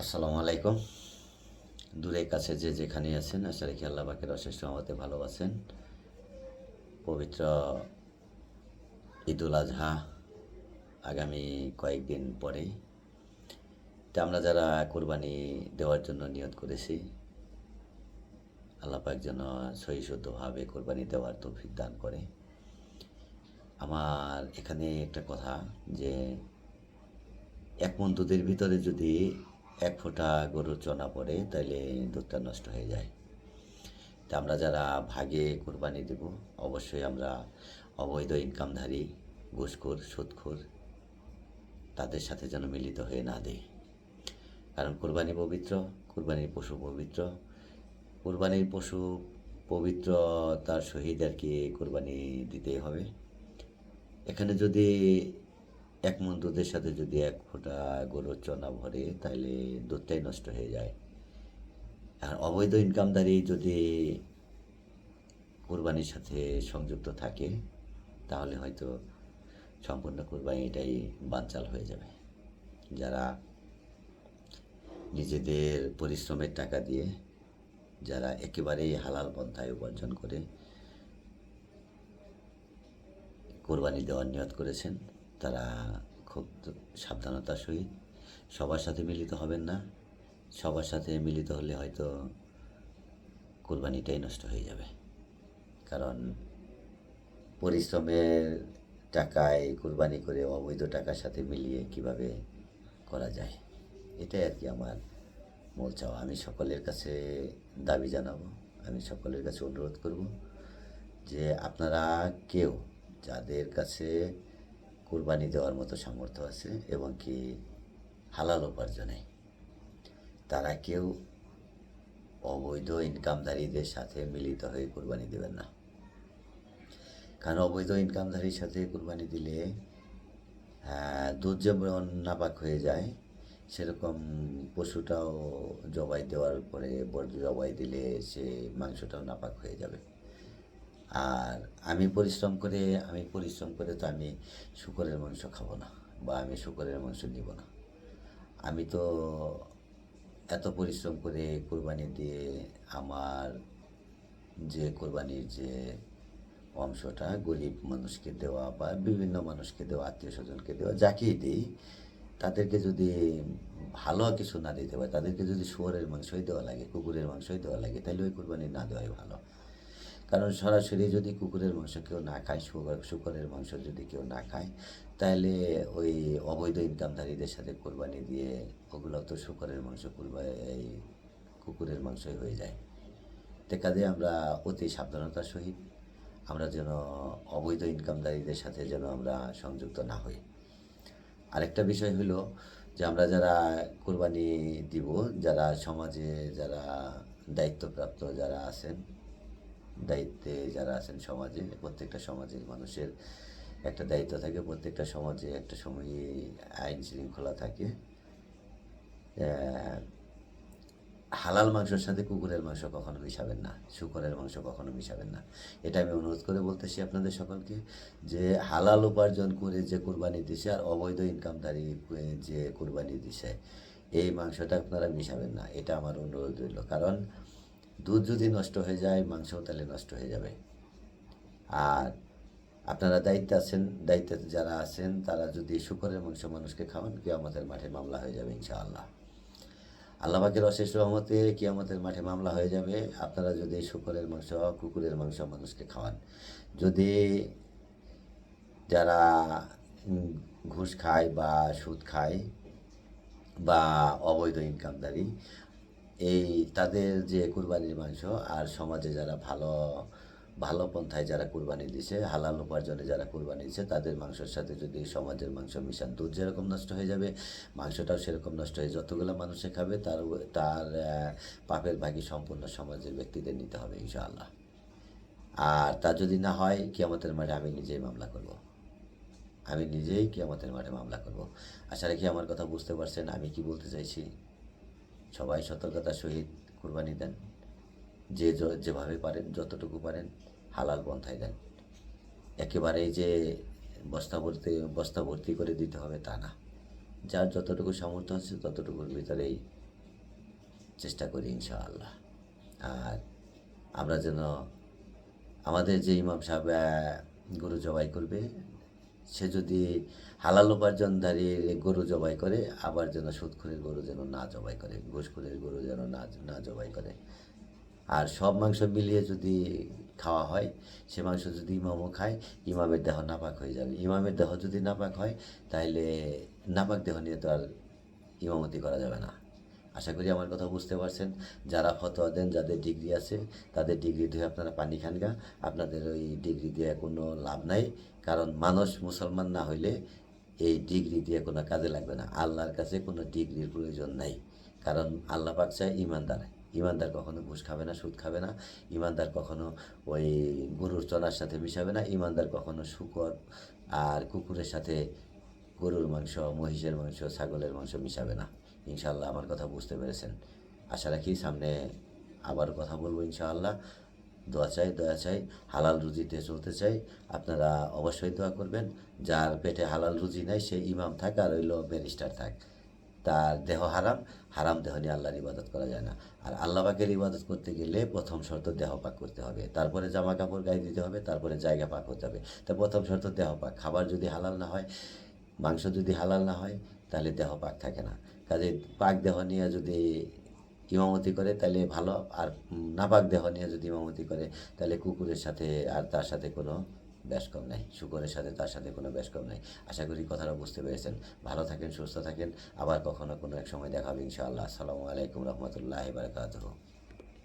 আসসালামু আলাইকুম। দূরে কাছে যে যেখানে আছেন, আশা রাখি আল্লাহ পাকের অশেষ আমাতে ভালোবাসেন পবিত্র ঈদুল আজহা আগামী কয়েকদিন পরেই। তা আমরা যারা কোরবানি দেওয়ার জন্য নিয়ত করেছি, আল্লাহ পাক যেন সহি শুদ্ধভাবে কোরবানি দেওয়ার তৌফিক দান করে। আমার এখানে একটা কথা যে, এক মন দুধের ভিতরে যদি এক ফোঁটা গরুর চনা পড়ে তাহলে দুধটা নষ্ট হয়ে যায়। তা আমরা যারা ভাগে কোরবানি দেব, অবশ্যই আমরা অবৈধ ইনকামধারী, ঘুষখোর, সুদখোর, তাদের সাথে যেন মিলিত হয়ে না দেয় কারণ কোরবানি পবিত্র, কোরবানির পশু পবিত্র। কোরবানির পশু পবিত্র তার সহিত আর কি কোরবানি দিতেই হবে। এখানে যদি এক মন দুধের সাথে যদি এক ফোঁটা গরুর চনা ভরে তাহলে দুধটাই নষ্ট হয়ে যায়। আর অবৈধ ইনকামদারি যদি কোরবানির সাথে সংযুক্ত থাকে, তাহলে হয়তো সম্পূর্ণ কোরবানি এটাই বানচাল হয়ে যাবে। যারা নিজেদের পরিশ্রমের টাকা দিয়ে, যারা একেবারেই হালাল পন্থায় উপার্জন করে কোরবানি দেওয়ার নিয়ত করেছেন তারা খুব সাবধানতার সহিত সবার সাথে মিলিত হবেন না। সবার সাথে মিলিত হলে হয়তো কোরবানিটাই নষ্ট হয়ে যাবে। কারণ পরিশ্রমের টাকায় কোরবানি করে অবৈধ টাকার সাথে মিলিয়ে কীভাবে করা যায়? এটাই আর কি আমার মূল চাওয়া। আমি সকলের কাছে দাবি জানাব। আমি সকলের কাছে অনুরোধ করব যে আপনারা কেউ যাদের কাছে কোরবানি দেওয়ার মতো সামর্থ্য আছে এবং কি হালাল উপার্জনে। তারা কেউ অবৈধ ইনকামধারীদের সাথে মিলিত হয়ে কুরবানি দেবেন না। কারণ অবৈধ ইনকামধারীর সাথে কোরবানি দিলে দুধ যেমন নাপাক হয়ে যায়। সেরকম পশুটাও জবাই দেওয়ার পরে বর্জ্য জবাই দিলে সে মাংসটাও নাপাক হয়ে যাবে। আর আমি পরিশ্রম করে, আমি পরিশ্রম করে তো আমি শুকরের মাংস খাব না বা আমি শুকরের মাংস নিব না। আমি তো এত পরিশ্রম করে কোরবানি দিয়ে আমার যে কোরবানির যে অংশটা গরিব মানুষকে দেওয়া বা বিভিন্ন মানুষকে দেওয়া, আত্মীয় স্বজনকে দেওয়া যাকেই দিই, তাদেরকে যদি ভালো কিছু না দিতে পারে, তাদেরকে যদি শুয়োরের মাংসই দেওয়া লাগে, কুকুরের মাংসই দেওয়া লাগে, তাহলে ওই কোরবানি না দেওয়াই ভালো। কারণ সরাসরি যদি কুকুরের মাংস কেউ না খায়, শুকর, শুকরের মাংস যদি কেউ না খায়, তাহলে ওই অবৈধ ইনকামধারীদের সাথে কোরবানি দিয়ে ওগুলো তো শুকরের মাংস কুরবা, এই কুকুরের মাংসই হয়ে যায়। তো কাজে আমরা অতি সাবধানতার সহিত আমরা যেন অবৈধ ইনকামদারীদের সাথে যেন আমরা সংযুক্ত না হই। আরেকটা বিষয় হলো যে আমরা যারা কোরবানি দিব, যারা সমাজে যারা দায়িত্বপ্রাপ্ত যারা আছেন দায়িত্বে যারা আছেন সমাজে, প্রত্যেকটা সমাজের মানুষের একটা দায়িত্ব থাকে, প্রত্যেকটা সমাজে একটা সময় আইন শৃঙ্খলা থাকে। হালাল মাংসের সাথে কুকুরের মাংস কখনো মিশাবেন না, শুকরের মাংস কখনো মিশাবেন না। এটা আমি অনুরোধ করে বলতেছি আপনাদের সকলকে যে হালাল উপার্জন করে যে কুরবানি দিছে আর অবৈধ ইনকামদারি যে কুরবানি দিছে এই মাংসটা আপনারা মিশাবেন না, এটা আমার অনুরোধ রইল। কারণ দুধ যদি নষ্ট হয়ে যায়, মাংসও তাহলে নষ্ট হয়ে যাবে। আর আপনারা দায়িত্বে আছেন, দায়িত্বে যারা আছেন, তারা যদি শুকরের মাংস মানুষকে খাওয়ান কি আমাদের মাঠে মামলা হয়ে যাবে ইনশাআল্লাহ। আল্লাহ পাকের অশেষ রহমতে কিয়ামতের মাঠে মামলা হয়ে যাবে। আপনারা যদি শুকরের মাংস, কুকুরের মাংস মানুষকে খাওয়ান, যদি যারা ঘুষ খায় বা সুদ খায় বা অবৈধ ইনকামদারি এই তাদের যে কুরবানির মাংস আর সমাজে যারা ভালো ভালো পন্থায় যারা কুরবানি দিছে, হালাল উপার্জনে যারা কুরবানি দিছে, তাদের মাংসের সাথে যদি সমাজের মাংস মিশান, দুধ যেরকম নষ্ট হয়ে যাবে, মাংসটাও সেরকম নষ্ট হয়ে যতগুলো মানুষে খাবে, তার তার পাপের ভাগী সম্পূর্ণ সমাজের ব্যক্তিদের নিতে হবে, ইনশাআল্লাহ। আর তা যদি না হয়, কিয়ামতের মাঠে আমি নিজেই মামলা করব। আমি নিজেই কিয়ামতের মাঠে মামলা করব। আশা রাখি আমার কথা বুঝতে পারছেন, আমি কি বলতে চাইছি? সবাই সতর্কতার সহিত কুরবানি দেন। যে যেভাবে পারেন, যতটুকু পারেন, হালাল পন্থায় দেন। একেবারেই যে বস্তা ভর্তি বস্তা ভর্তি করে দিতে হবে তা না। যার যতটুকু সামর্থ্য আছে, ততটুকুর ভিতরেই চেষ্টা করি ইনশাআল্লাহ। আর আমরা যেন, আমাদের যে ইমাম সাহেব গরু জবাই করবে সে যদি হালাল উপার্জনধারী গরু জবাই করে, আবার যেন সুদখুরের গরু যেন না জবাই করে, ঘুষখুরের গরু যেন না না জবাই করে। আর সব মাংস মিলিয়ে যদি খাওয়া হয়, সে মাংস যদি ইমামও খায়, ইমামের দেহ নাপাক হয়ে যাবে। ইমামের দেহ যদি নাপাক হয়, তাহলে নাপাক দেহ নিয়ে তো আর ইমামতি করা যাবে না। আশা করি আমার কথা বুঝতে পারছেন। যারা ফতোয়া দেন, যাদের ডিগ্রি আছে, তাদের ডিগ্রি দিয়ে আপনারা পানি খান গা। আপনাদের ওই ডিগ্রি দিয়ে কোনো লাভ নাই। কারণ মানুষ মুসলমান না হইলে এই ডিগ্রি দিয়ে কোনো কাজে লাগবে না। আল্লাহর কাছে কোনো ডিগ্রির প্রয়োজন নাই। কারণ আল্লাহ পাক চায় ইমানদার। ইমানদার কখনো ঘুষ খাবে না, সুদ খাবে না। ইমানদার কখনো ওই গরুর চনার সাথে মিশাবে না। ইমানদার কখনো শুকর আর কুকুরের সাথে গরুর মাংস, মহিষের মাংস, ছাগলের মাংস মিশাবে না। ইনশাল্লাহ আমার কথা বুঝতে পেরেছেন। আশা রাখি সামনে আবার কথা বলব ইনশাআল্লাহ। দোয়া চাই, দয়া চাই, হালাল রুজিতে চলতে চাই। আপনারা অবশ্যই দোয়া করবেন। যার পেটে হালাল রুজি নাই, সে ইমাম থাক আর হইল ব্যারিস্টার থাক। তার দেহ হারাম হারাম দেহ নিয়ে আল্লাহর ইবাদত করা যায় না। আর আল্লাহ পাকের ইবাদত করতে গেলে প্রথম শর্ত দেহ পাক করতে হবে। তারপরে জামা কাপড় গায়ে দিতে হবে, তারপরে জায়গা পাক হতে হবে। তা প্রথম শর্ত দেহ পাক। খাবার যদি হালাল না হয় মাংস যদি হালাল না হয়, তাহলে দেহ পাক থাকে না। কাজে পাক দেহ নিয়ে যদি ইমামতি করে, তাহলে ভালো। আর নাপাক দেহ নিয়ে যদি ইমামতি করে, তাহলে কুকুরের সাথে আর তার সাথে কোনো কম নাই। শুকরের সাথে তার সাথে কোনো কম নাই। আশা করি কথাটা বুঝতে পেরেছেন। ভালো থাকেন, সুস্থ থাকেন। আবার কখনো কোনো এক সময় দেখাবে ইনশাআল্লাহ। আসসালামু আলাইকুম রহমতুল্লাহ বারকাতুহ।